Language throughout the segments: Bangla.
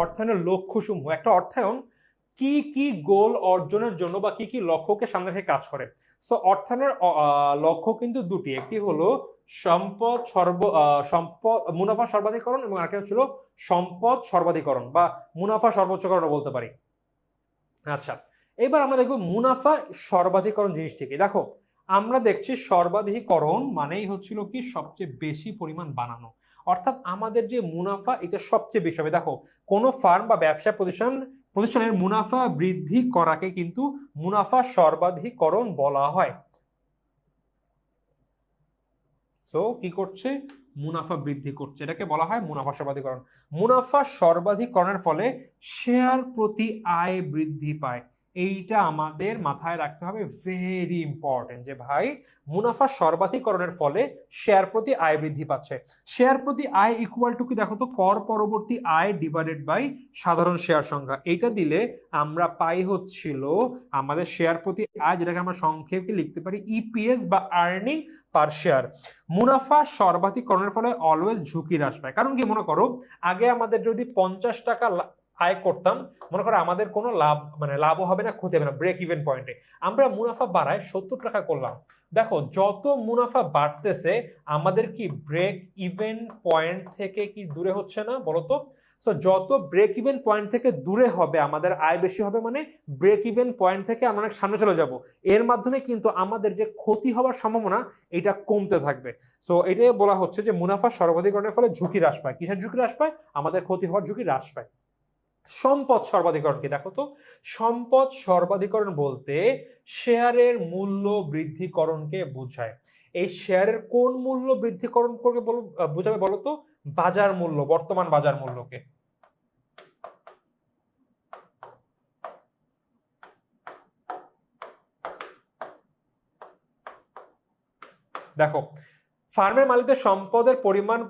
অর্থায়নের লক্ষ্যসমূহ, একটা অর্থায়ন কি কি গোল অর্জনের জন্য বা কি কি লক্ষ্যকে সামনে রেখে কাজ করে। সো অর্থায়নের লক্ষ্য কিন্তু দুটি। একটি হলো সম্পদ সর্ব সম্পদ, মুনাফা সর্বাধিকরণ এবং আরেকটা ছিল সম্পদ সর্বাধিকরণ বা মুনাফা সর্বোচ্চকরণ বলতে পারি। আচ্ছা এবার আমরা দেখব মুনাফা সর্বাধিকরণ জিনিসটি কি। দেখো আমরা দেখছি সর্বাধিকরণ মানেই হচ্ছিল কি সবচেয়ে বেশি পরিমাণ বানানো। অর্থাৎ আমাদের যে মুনাফা, এটা সবচেয়ে বেশি হবে। দেখো, কোনো ফার্ম বা ব্যবসা প্রতিষ্ঠান, প্রতিষ্ঠানের মুনাফা বৃদ্ধি করাকে কিন্তু মুনাফা সর্বাধিকরণ বলা হয়। সো কি করছে? মুনাফা বৃদ্ধি করছে। এটাকে বলা হয় মুনাফা সর্বাধিকরণ। মুনাফা সর্বাধিকরণের ফলে শেয়ার প্রতি আয় বৃদ্ধি পায়। এইটা আমাদের মাথায় রাখতে হবে ভেরি ইম্পর্টেন্ট যে ভাই, মুনাফা সর্বাধিকরণের ফলে শেয়ার প্রতি আয় বৃদ্ধি পাচ্ছে। শেয়ার প্রতি আয় ইকুয়াল টু কি দেখো তো, কর পরবর্তী আয় ডিভাইডেড বাই সাধারণ শেয়ার সংখ্যা। এইটা দিলে আমরা পাই হচ্ছিল আমাদের শেয়ার প্রতি আয়, যেটাকে আমরা সংক্ষেপে লিখতে পারি ইপিএস বা আর্নিং পার শেয়ার মুনাফা সর্বাধিকরণের ফলে অলওয়েজ ঝুঁকি হ্রাস পায় কারণ কি মনে করো, আগে আমাদের যদি পঞ্চাশ টাকা আয় করতাম, মনে করো আমাদের কোনো লাভ মানে লাভও হবে না, ক্ষতি হবে না ব্রেক ইভেন পয়েন্টে আমরা মুনাফা বাড়ায় সত্তর টাকা করলাম। দেখো, যত মুনাফা বাড়তেছে, আমাদের কি ব্রেক ইভেন পয়েন্ট থেকে কি দূরে হচ্ছে না বলতো? সো যত ব্রেক ইভেন পয়েন্ট থেকে দূরে হবে, আমাদের আয় বেশি হবে মানে ব্রেক ইভেন পয়েন্ট থেকে আমরা অনেক সামনে চলে যাব। এর মাধ্যমে কিন্তু আমাদের যে ক্ষতি হওয়ার সম্ভাবনা, এটা কমতে থাকবে। সো এটাই বলা হচ্ছে যে মুনাফা সর্বাধিকরণের ফলে ঝুঁকি হ্রাস পায়। কিসের ঝুঁকি হ্রাস পায়? আমাদের ক্ষতি হওয়ার ঝুঁকি হ্রাস পায়। সম্পদ সর্বাধিকরণ কি? দেখো তো, সম্পদ সর্বাধিকরণ বলতে শেয়ারের মূল্য বৃদ্ধিকরণকে বোঝায়। এই শেয়ারের কোন মূল্য বৃদ্ধিকরণ করবে বোঝাবে বলো তো? বাজার মূল্য, বর্তমান বাজার মূল্যকে। দেখো, ফার্মের মালিকদের সম্পদের পরিমাণ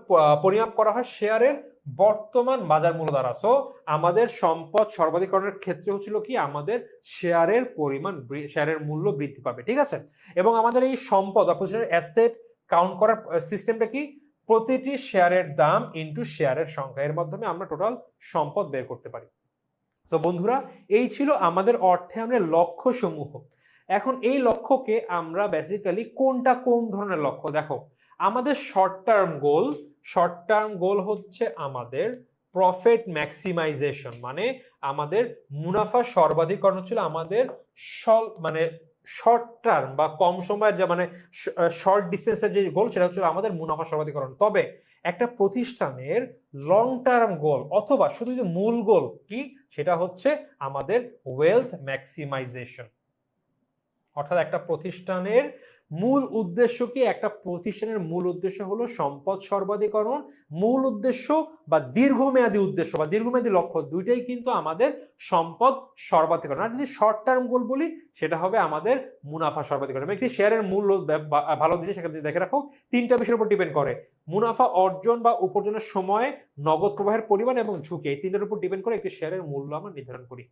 পরিমাপ করা হয় শেয়ারের বর্তমান বাজার মূল্য দ্বারা। সো আমাদের সম্পদ সর্বাধিকরণের ক্ষেত্রে হচ্ছিল কি? আমাদের শেয়ারের পরিমাণ শেয়ারের মূল্য বৃদ্ধি পাবে, ঠিক আছে? এবং আমাদের এই সম্পদ অ্যাসেট কাউন্ট করার সিস্টেমটা কি? প্রতিটি শেয়ারের দাম ইন্টু শেয়ারের সংখ্যা। এর মাধ্যমে আমরা টোটাল সম্পদ বের করতে পারি। তো বন্ধুরা, এই ছিল আমাদের অর্থে অর্থায়নের লক্ষ্য সমূহ এখন এই লক্ষ্যকে আমরা বেসিক্যালি কোনটা কোন ধরনের লক্ষ্য? দেখো আমাদের short term goal short term goal হচ্ছে আমাদের প্রফিট ম্যাক্সিমাইজেশন মানে আমাদের মুনাফা সর্বাধিকরণ ছিল আমাদের সল- মানে শর্ট টার্ম বা কম সময়ের যে মানে শর্ট ডিস্টেন্সের যে গোল সেটা হচ্ছে আমাদের মুনাফা সর্বাধিকরণ। তবে একটা প্রতিষ্ঠানের লং টার্ম গোল অথবা শুধু যে মূল গোল কি, সেটা হচ্ছে আমাদের ওয়েলথ ম্যাক্সিমাইজেশন অর্থাৎ একটা প্রতিষ্ঠানের মূল উদ্দেশ্য কি? একটা প্রতিষ্ঠানের মূল উদ্দেশ্য হলো সম্পদ সর্বাধিকরণ। মূল উদ্দেশ্য বা দীর্ঘমেয়াদী উদ্দেশ্য বা দীর্ঘমেয়াদী লক্ষ্য দুইটাই কিন্তু আমাদের সম্পদ সর্বাধিকরণ। আর যদি শর্ট টার্ম গোল বলি, সেটা হবে আমাদের মুনাফা সর্বাধিকরণ। একটি শেয়ারের মূল্য ভালো জিনিস সেখানে দেখে রাখো, তিনটা বিষয়ের উপর ডিপেন্ড করে। মুনাফা অর্জন বা উপার্জনের সময় নগদ প্রবাহের পরিমাণ এবং ঝুঁকি, এই তিনটার উপর ডিপেন্ড করে একটি শেয়ারের মূল্য আমরা নির্ধারণ করি।